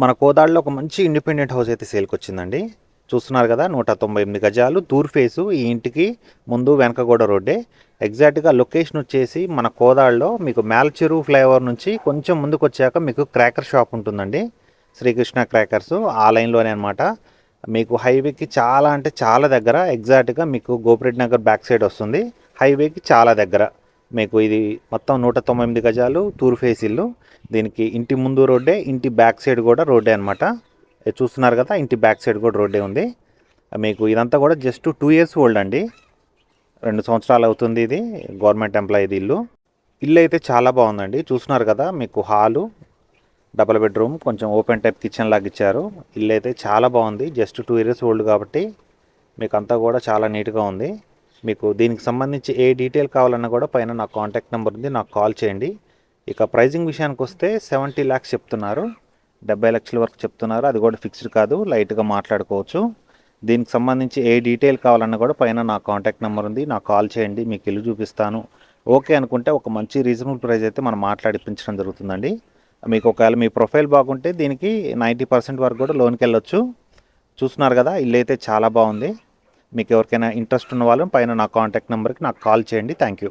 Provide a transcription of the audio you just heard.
మన కోదాడలో ఒక మంచి ఇండిపెండెంట్ హౌస్ అయితే సేల్కి వచ్చిందండి చూస్తున్నారు కదా నూట తొంభై ఎనిమిది గజాలు తూర్ ఫేసు ఈ ఇంటికి ముందు వెనకగూడ రోడ్డే. ఎగ్జాక్ట్గా లొకేషన్ వచ్చేసి మన కోదాడలో మీకు మేల్చెరు ఫ్లైఓవర్ నుంచి కొంచెం ముందుకు వచ్చాక మీకు క్రాకర్ షాప్ ఉంటుందండి. శ్రీకృష్ణ క్రాకర్స్ ఆ లైన్లోనే అనమాట మీకు హైవేకి చాలా అంటే చాలా దగ్గర ఎగ్జాక్ట్గా మీకు గోపిరెడ్డి నగర్ బ్యాక్ సైడ్ వస్తుంది. హైవేకి చాలా దగ్గర. మీకు ఇది మొత్తం నూట తొంభై ఎనిమిది గజాలు తూర్ ఫేస్ ఇల్లు. దీనికి ఇంటి ముందు రోడ్డే ఇంటి బ్యాక్ సైడ్ కూడా రోడ్డే అనమాట చూస్తున్నారు కదా ఇంటి బ్యాక్ సైడ్ కూడా రోడ్డే ఉంది. మీకు ఇదంతా కూడా జస్ట్ టూ ఇయర్స్ ఓల్డ్ అండి. రెండు సంవత్సరాలు అవుతుంది ఇది గవర్నమెంట్ ఎంప్లాయీది ఇల్లు. ఇల్లు అయితే చాలా బాగుందండి. చూస్తున్నారు కదా మీకు హాలు డబల్ బెడ్రూమ్ కొంచెం ఓపెన్ టైప్ కిచెన్ లాగా ఇచ్చారు. ఇల్లు అయితే చాలా బాగుంది జస్ట్ టూ ఇయర్స్ ఓల్డ్ కాబట్టి మీకు అంతా కూడా చాలా నీట్గా ఉంది. మీకు దీనికి సంబంధించి ఏ డీటెయిల్ కావాలన్నా కూడా పైన నా కాంటాక్ట్ నెంబర్ ఉంది నాకు కాల్ చేయండి. ఇక ప్రైజింగ్ విషయానికి వస్తే సెవెంటీ ల్యాక్స్ చెప్తున్నారు. డెబ్బై లక్షల వరకు చెప్తున్నారు. అది కూడా ఫిక్స్డ్ కాదు లైట్గా మాట్లాడుకోవచ్చు. దీనికి సంబంధించి ఏ డీటెయిల్ కావాలన్నా కూడా పైన నా కాంటాక్ట్ నెంబర్ ఉంది నాకు కాల్ చేయండి మీకు ఇల్లు చూపిస్తాను. ఓకే అనుకుంటే ఒక మంచి రీజనబుల్ ప్రైస్ అయితే మనం మాట్లాడిపించడం జరుగుతుందండి. మీకు ఒకవేళ మీ ప్రొఫైల్ బాగుంటే దీనికి నైంటీ పర్సెంట్ వరకు కూడా లోన్కి వెళ్ళొచ్చు. చూస్తున్నారు కదా ఇల్లు అయితే చాలా బాగుంది. మీకు ఎవరికైనా ఇంట్రెస్ట్ ఉన్న వాళ్ళు పైన నా కాంటాక్ట్ నెంబర్కి నాకు కాల్ చేయండి. Thank you